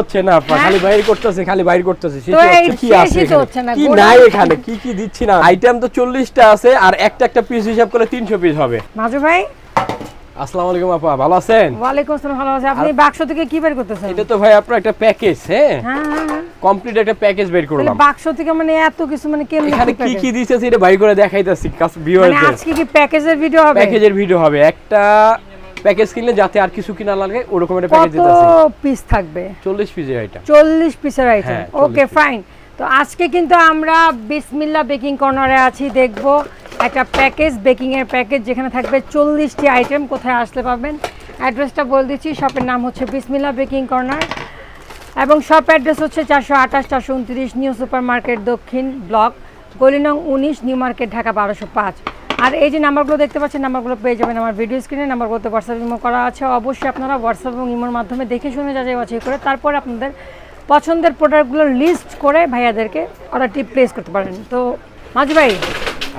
হচ্ছে না খালি বাইর করতেছে খালি বাইর করতেছে হ্যাঁ? কি আছে কি নাই এখানে কি কি দিচ্ছি না? আইটেম তো চল্লিশটা আছে আর একটা একটা পিস হিসাব করে তিনশো পিস হবে। মাজু ভাই? আসসালামু আলাইকুম আপা ভালো আছেন? ওয়ালাইকুম আসসালাম ভালো আছে। আপনি বাক্স থেকে কি বের করতেছেন? এটা তো ভাই আপনার একটা প্যাকেজ হ্যাঁ? হ্যাঁ হ্যাঁ, হ্যাঁ। কমপ্লিট একটা প্যাকেজ বের করলাম। বাক্স থেকে মানে এত কিছু মানে কেমনে এখানে কি কি বাইর করে দেখাইতেছি মানে ভিউয়ারদের আজকে কি প্যাকেজের ভিডিও হবে? প্যাকেজের ভিডিও হবে। একটা প্যাকেজ কিনলে যাতে আর কিছু কিনা লাগে ওরকম একটা প্যাকেজ কত দিতেছি পিস থাকবে? চল্লিশ পিসের আইটেম চল্লিশ পিসের আইটেম 40 ওকে ফাইন তো আজকে কিন্তু আমরা বিসমিল্লা বেকিং কর্নারে আছি দেখব একটা প্যাকেজ বেকিং এর প্যাকেজ যেখানে থাকবে চল্লিশটি আইটেম কোথায় আসতে পাবেন। অ্যাড্রেসটা বলে দিচ্ছি শপের নাম হচ্ছে বিসমিল্লা বেকিং কর্নার এবং শপ অ্যাড্রেস হচ্ছে চারশো আঠাশ চারশো উনত্রিশ নিউ সুপার মার্কেট দক্ষিণ ব্লক গলিনং উনিশ নিউ মার্কেট ঢাকা বারোশো পাঁচ। আর এই যে নাম্বারগুলো দেখতে পাচ্ছেন নাম্বারগুলো পেয়ে যাবেন আমার ভিডিও স্ক্রিনে নাম্বারগুলোতে হোয়াটসঅ্যাপ ইমো করা আছে। অবশ্যই আপনারা হোয়াটসঅ্যাপ এবং ইমোর মাধ্যমে দেখে শুনে যাচাই বাছাই করে তারপর আপনাদের পছন্দের প্রোডাক্টগুলো লিস্ট করে ভাইয়াদেরকে অর্ডারটি প্লেস করতে পারেন। তো মাঝি ভাই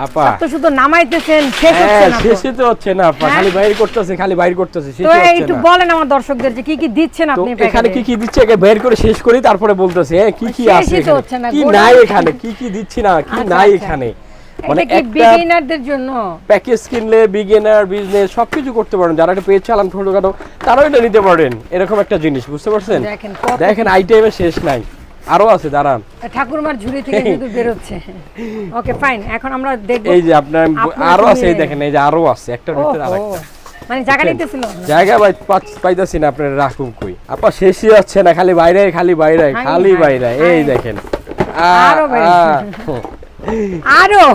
আপা। তো শুধু নামাইতেছেন শেষ হচ্ছে হ্যাঁ না তো। তো হচ্ছে না আপা। হ্যাঁ? খালি বাইর করতেছে খালি বাইর করতেছে তো শেষে হচ্ছে একটু বলেন আমার দর্শকদের যে কি কি দিচ্ছেন আপনি এখানে কি কি দিচ্ছে আগে করে শেষ করি তারপরে বলতেছে হ্যাঁ কি কি আছে কি নাই এখানে? কি কি দিচ্ছি না কি আচ্ছা, নাই আচ্ছা। এখানে? মানে কি একটা বিগিনারদের জন্য? প্যাকেজ কিনলে বিগিনার বিজনেস সবকিছু করতে পারেন। যারা একটা পেজ চালান ছোটখাটো তারাও এটা নিতে পারেন। এরকম একটা জিনিস বুঝতে পারছেন? দেখেন আইটেমের শেষ নাই। আরও আছে দাঁড়ান। ঠাকুরমার ঝুড়ি থেকে কিন্তু বেরোচ্ছে। ওকে ফাইন এখন আমরা দেখব এই যে আপনার আরও আছে এই দেখেন এই যে আরও আছে একটার ভিতরে আরেকটা। মানে জায়গা বুঝছেন? নিতেছিল? জায়গা পাই পাইতাছি না আপনার রাখুন কই। আপা শেষই হচ্ছে না খালি বাইরে খালি বাইরে খালি বাইরে। এই দেখেন। আরও বাইরে। আরও।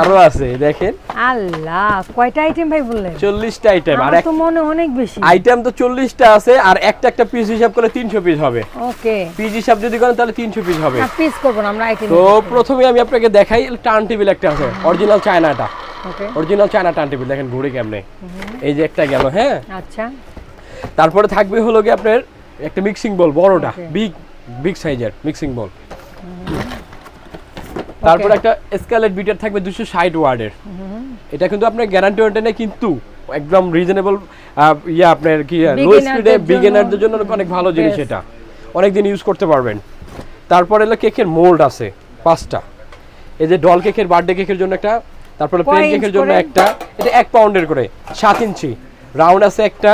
আরও আছে দেখেন। আল্লাহ কয়টা আইটেম ভাই বললেন? চল্লিশটা আইটেম আর তো মনে অনেক বেশি। আইটেম তো চল্লিশটা আছে আর একটা একটা পিস হিসাব করে তিনশো পিস হবে। ওকে। পিস হিসাব যদি করেন তাহলে তিনশো পিস হবে। পিস করব না আমরা আইটেম তো প্রথমে আমি আপনাকে দেখাই টার্ন টেবিল একটা আছে original চায়নাটা okay. Original China turn table দেখেন ঘুরে কেমনে। এই যে একটা গেল হ্যাঁ? আচ্ছা। তারপরে থাকবে হলো গিয়ে আপনার একটা মিক্সিং বল বড়টা বিগ বিগ সাইজের মিক্সিং বল তারপর একটা স্কেলেট বিটার থাকবে দুশো ষাট ওয়ার্ডের। এটা কিন্তু আপনার গ্যারান্টি ওয়ারেন্টি নেই কিন্তু একদম রিজনেবল ইয়ে আপনার কি লো স্পিডে বিগিনারদের জন্য। অনেক ভালো জিনিস এটা। অনেক দিন ইউজ করতে পারবেন। তারপরে হলো কেকের মোল্ড আছে পাঁচটা। এই যে ডল কেকের বার্থডে কেকের জন্য একটা তারপরে প্লেন কেকের জন্য একটা এটা এক পাউন্ডের করে সাত ইঞ্চি। রাউন্ড আছে একটা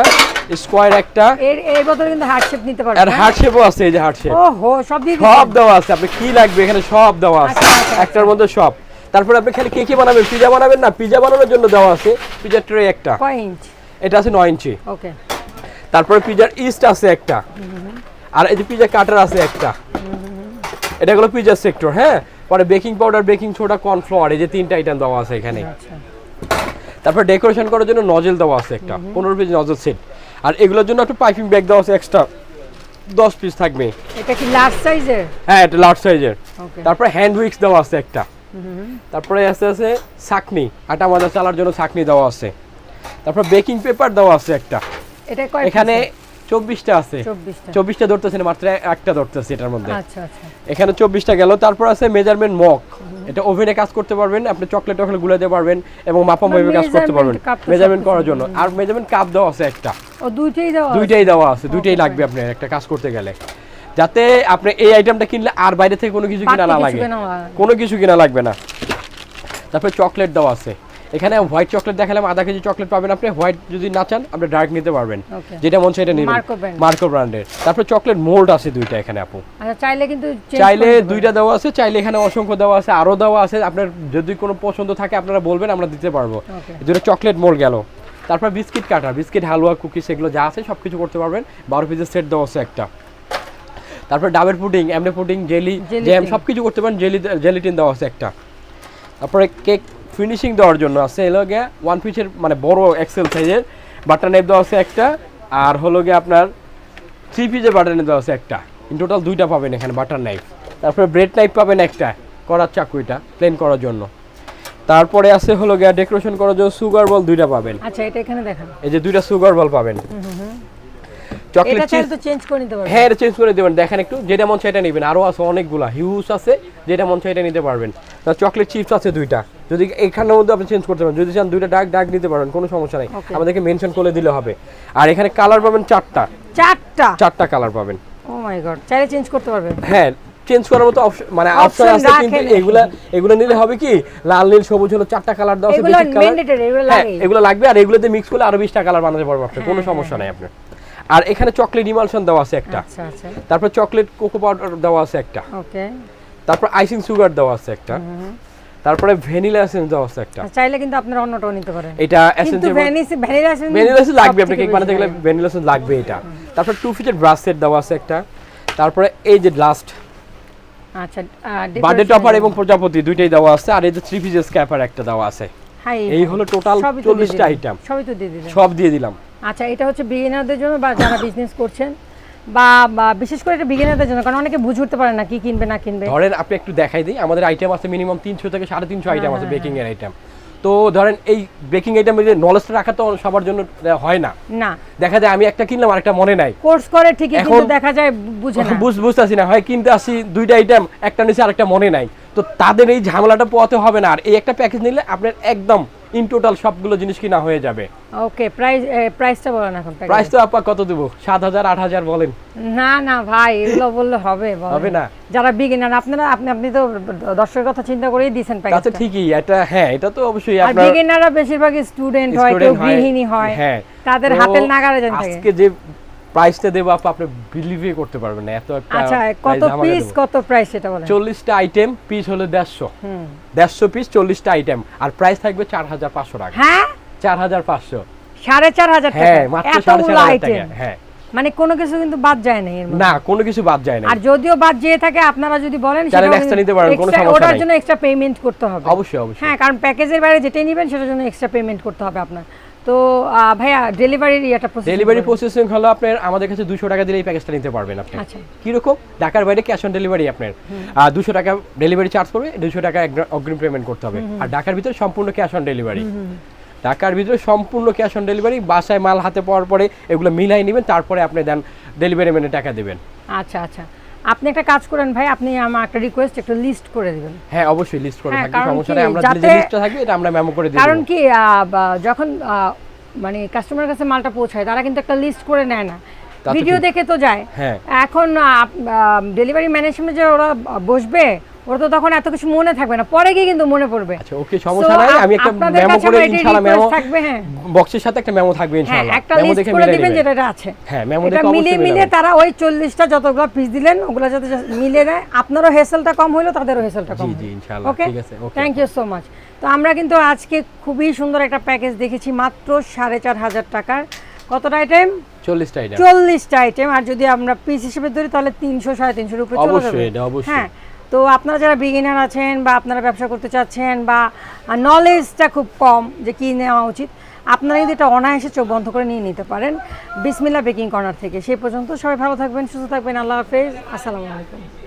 স্কোয়ার একটা। এর এই বোতলে কিন্তু হার্ট শেপ নিতে পারবেন আর হার্ট শেপও আছে এই যে হার্ট শেপ ওহো সব দিয়ে সব দেওয়া আছে আপনি কি লাগবে এখানে সব দেওয়া আছে। আচ্ছা, আচ্ছা, একটার মধ্যে সব। তারপরে আপনি খালি কে কি বানাবেন? পিজা বানাবেন না? পিজা বানানোর জন্য দেওয়া আছে পিজার ট্রে একটা। এটা আছে নয় ইঞ্চি ওকে। তারপরে পিজার ইস্ট আছে একটা। আর এই যে পিজা কাটার আছে একটা। এটা হলো পিজার সেক্টর হ্যাঁ? পরে baking powder baking soda cornflour এই যে তিনটা আইটেম দেওয়া আছে এখানে। আচ্ছা। তারপর ডেকোরেশন করার জন্য নজেল দেওয়া আছে একটা। পনেরো পিস নজেল সেট আর এগুলোর জন্য একটু পাইপিং ব্যাগ দেওয়া আছে এক্সট্রা দশ পিস থাকবে। এটা কি লার্জ সাইজের হ্যাঁ এটা লার্জ সাইজের ওকে তারপরে হ্যান্ড উইক্স দেওয়া আছে একটা। তারপরে আছে আছে ছাকনি আটা মাজা চালার জন্য ছাকনি দেওয়া আছে। তারপর বেকিং পেপার দেওয়া আছে একটা। এটা কয় এখানে চব্বিশটা আছে। চব্বিশটা। ধরতেছে না মাত্র একটা ধরতেছে এটার মধ্যে। আচ্ছা আচ্ছা। এখানে চব্বিশটা গেল তারপর আছে মেজারমেন্ট মক এটা ওভেনে কাজ করতে পারবেন আপনি চকলেট টকলেট গুলাতে পারবেন এবং মাপা মাপে কাজ করতে পারবেন। মেজারমেন্ট করার জন্য। আর মেজারমেন্ট কাপ দেওয়া আছে একটা। দুইটাই দাও দুইটাই দেওয়া আছে দুইটাই লাগবে আপনার একটা কাজ করতে গেলে। যাতে আপনি এই আইটেমটা কিনলে আর বাইরে থেকে কোনো কিছু কিনা না লাগে। কোনো কিছু কিনা লাগবে না। তারপরে চকলেট দেওয়া আছে। এখানে হোয়াইট চকলেট দেখালাম আধা কেজি চকলেট পাবেন আপনি। হোয়াইট যদি না চান আপনি ডার্ক নিতে পারবেন। যেটা মন সেটা নেবেন। মার্কো ব্র্যান্ডের তারপরে চকলেট মোল্ড আছে দুইটা এখানে আপু। আচ্ছা চাইলে কিন্তু চাইলে দুইটা দেওয়া আছে চাইলে এখানে অসংখ্য দেওয়া আছে আরও দেওয়া আছে। আপনার যদি কোনো পছন্দ থাকে আপনারা বলবেন আমরা দিতে পারব. দুটো চকলেট মোল্ড গেল। তারপর বিস্কিট কাটা বিস্কিট হালুয়া কুকিজ এগুলো যা আছে সব কিছু করতে পারবেন। বারো পিসের সেট দেওয়া আছে একটা। তারপর ডাবের পুডিং এমনি পুডিং জেলি জ্যাম সব কিছু করতে পারেন জেলি জেলিটিন দেওয়া আছে একটা। তারপরে কেক ফিনিশিং দেওয়ার জন্য আছে। এলো গিয়ে ওয়ান পিসের মানে বড় এক্সেল সাইজের বাটার নাইফ দেওয়া আছে একটা আর হলো গিয়ে আপনার থ্রি পিসের বাটার নাইফ দেওয়া আছে একটা। ইন টোটাল দুইটা পাবেন এখানে বাটার নাইফ তারপরে ব্রেড নাইফ পাবেন একটা করার চাকু এটা প্লেন করার জন্য। তারপরে আছে হলো গিয়ে ডেকোরেশন করার জন্য সুগার বল দুইটা পাবেন। আচ্ছা এটা এখানে দেখান। এই যে দুইটা সুগার বল পাবেন। চকলেট চিজ চেঞ্জ করে নিতে পারবেন। হ্যাঁ চেঞ্জ করে দেবেন দেখেন একটু যেটা মন সেটা নেবেন। আরও আছে অনেকগুলা হিউজ আছে যেটা মন সেটা নিতে পারবেন। চকলেট চিপস আছে দুইটা। যদি এখানের মধ্যে আপনি চেঞ্জ করতে পারেন যদি চান দুইটা ডাক ডাক নিতে পারেন কোনো সমস্যা নেই. আমাদেরকে মেনশন করে দিলে হবে। আর এখানে কালার পাবেন চারটা। চারটা? চারটা কালার পাবেন। ও মাই গড চাইলে চেঞ্জ করতে পারবে হ্যাঁ চেঞ্জ করার মতো মানে অপশন আছে কিন্তু রাখেন। এগুলা নিলে হবে কি লাল নীল সবুজ হলো চারটা কালার দেওয়া আছে এগুলো এগুলো হ্যাঁ এগুলো লাগবে আর এগুলোতে মিক্স করলে আরও 20টা কালার বানাতে পারব আপনি কোনো সমস্যা নাই আপনার। আর এখানে চকলেট ইমালশন দেওয়া আছে একটা। আচ্ছা আচ্ছা। তারপর চকলেট কোকো পাউডার দেওয়া আছে একটা। ওকে। তারপর আইসিং সুগার দেওয়া আছে একটা। তারপরে ভ্যানিলা এসেন্স দেওয়া আছে একটা। চাইলে কিন্তু আপনারা অন্যটাও নিতে পারেন। এটা কিন্তু এসেন্স ভ্যানিস ভ্যানিলা এসেন্স ভ্যানিলা এসেন্স লাগবে আপনি কেক বানাতে গেলে ভ্যানিলা এসেন্স লাগবে এটা। তারপর টু ফিটের ব্রাশ সেট দেওয়া আছে একটা। তারপরে এই যে লাস্ট আচ্ছা বার্থডে টপার এবং প্রজাপতি দুইটাই দেওয়া আছে। আর এই যে থ্রি পিসের স্ক্যাপার একটা দেওয়া আছে। এই হলো টোটাল সবই তো 40টা আইটেম সবই তো দিয়ে দিলেন সব দিয়ে দিলাম। আচ্ছা এটা হচ্ছে বিগিনারদের জন্য বা যারা বিজনেস করছেন বা বিশেষ করে এটা বিগিনারদের জন্য কারণ অনেকে বুঝে উঠতে পারে না কি কিনবে না কিনবে। ধরেন আপনি একটু দেখাই দিই আমাদের আইটেম আছে মিনিমাম তিনশো থেকে সাড়ে তিনশো আইটেম আছে বেকিং এর আইটেম তো ধরেন এই বেকিং আইটেমের যে নলেজটা রাখা তো সবার জন্য হয় না। না। দেখা যায় আমি একটা কিনলাম আরেকটা মনে নাই। কোর্স করে ঠিকই কিন্তু দেখা যায় বুঝে না। বুঝ বুঝতেছি না হয় কিনতে আসি দুইটা আইটেম একটা নিচে আরেকটা মনে নাই। তো তাদের এই ঝামেলাটা পোয়াতে হবে না আর এই একটা প্যাকেজ নিলে আপনার একদম ইন টোটাল সবগুলো জিনিস কিনা হয়ে যাবে। ওকে প্রাইস প্রাইসটা বলেন এখন প্রাইস তো আপা কত দেব? 7000 8000 বলেন। না না ভাই এগুলো বললে হবে হবে না? যারা বিগিনার আপনারা আপনি আপনি তো দর্শকের কথা চিন্তা করেই দিবেন প্যাকেজ আচ্ছা ঠিকই এটা হ্যাঁ এটা তো অবশ্যই আপনারা আর বিগিনাররা বেশিরভাগ স্টুডেন্ট হয় কেউ গৃহিণী হয় হ্যাঁ। তাদের হাতের নাগারে যেন থাকে। আজকে যে প্রাইসটা দেবো আপা আপনি বিলিভই করতে পারবেন না এত একটা আচ্ছা কত পিস কত প্রাইস সেটা বলেন? চল্লিশটা আইটেম পিস হলো দেড়শো। হুম। দেড়শো পিস চল্লিশটা আইটেম আর প্রাইস থাকবে চার হাজার পাঁচশো টাকা। হ্যাঁ? চার হাজার পাঁচশো। সাড়ে চার হাজার টাকা। হ্যাঁ মাত্র সাড়ে চার এতগুলো হাজার আইটেম টাকা হ্যাঁ। মানে কোনো কিছু কিন্তু বাদ যায় না এর না কোনো কিছু বাদ যায় না। আর যদিও বাদ যেয়ে থাকে আপনারা যদি বলেন সেটা extra নিতে পারেন, কোনো সমস্যা ওটার জন্য এক্সট্রা পেমেন্ট করতে হবে। অবশ্যই অবশ্যই। হ্যাঁ কারণ প্যাকেজের বাইরে যেটাই নেবেন সেটার জন্য এক্সট্রা পেমেন্ট করতে হবে আপনার। তো ভাইয়া ডেলিভারির ইয়েটা প্রসেস ডেলিভারি প্রসেসিং হলো আপনার আমাদের কাছে দুশো টাকা দিলে এই প্যাকেজটা নিতে পারবেন আপনি। আচ্ছা। কীরকম? ঢাকার বাইরে ক্যাশ অন ডেলিভারি আপনার। দুশো টাকা ডেলিভারি চার্জ করবে দুশো টাকা অগ্রিম পেমেন্ট করতে হবে। আর ঢাকার ভিতরে সম্পূর্ণ ক্যাশ অন ডেলিভারি ঢাকার ভিতরে সম্পূর্ণ ক্যাশ অন ডেলিভারি বাসায় মাল হাতে পাওয়ার পরে এগুলো মিলাই নেবেন তারপরে আপনি দেন ডেলিভারি মেনে টাকা দেবেন। আচ্ছা আচ্ছা। আপনি একটা কাজ করেন ভাই আপনি আমার একটা রিকোয়েস্ট একটা লিস্ট করে দিবেন। হ্যাঁ অবশ্যই লিস্ট করে থাকি কারণ সমস্যা কি, নেই। আমরা যে লিস্টটা থাকবে এটা আমরা মেমো করে দিই কারণ কি যখন মানে কাস্টমারের কাছে মালটা পৌঁছায় তারা কিন্তু একটা লিস্ট করে নেয় না। ভিডিও দেখে তো যায়। হ্যাঁ। এখন ডেলিভারি ম্যানেজমেন্ট যে ওরা বসবে ওরা তো তখন এত কিছু মনে থাকবে না পরে গিয়ে কিন্তু মনে পড়বে। আচ্ছা ওকে সমস্যা নাই আমি একটা মেমো করে ইনশাআল্লাহ মেমো থাকবে, হ্যাঁ। বক্সের সাথে একটা মেমো থাকবে হ্যাঁ ইনশাআল্লাহ। একটা মেমো লিস্ট দেখে করে দিবেন যেটা আছে। হ্যাঁ মেমো দেখে মিলিয়ে মিলাবেন। তারা ওই যতগুলো পিস দিলেন ওগুলো যাতে মিলিয়ে আপনারও হেসেলটা কম হইল তাদেরও হেসেলটা কম জি, জি, ইনশাআল্লাহ। ঠিক আছে, okay, thank you so much তো আমরা কিন্তু আজকে খুবই সুন্দর একটা প্যাকেজ দেখেছি মাত্র সাড়ে চার হাজার টাকার। কতটা আইটেম চল্লিশটা আইটেম চল্লিশটা আইটেম আর যদি আমরা পিস হিসেবে ধরি তাহলে তিনশো সাড়ে তিনশোর উপরে চলে যাবে। হ্যাঁ তো আপনারা যারা বিগিনার আছেন বা আপনারা ব্যবসা করতে চাচ্ছেন বা নলেজটা খুব কম যে কী নেওয়া উচিত, আপনারা যদি এটা অনায়াসে চোখ বন্ধ করে নিয়ে নিতে পারেন। বিসমিল্লা বেকিং কর্নার থেকে। সেই পর্যন্ত সবাই ভালো থাকবেন, সুস্থ থাকবেন। আল্লাহ হাফেজ। আসসালামু আলাইকুম।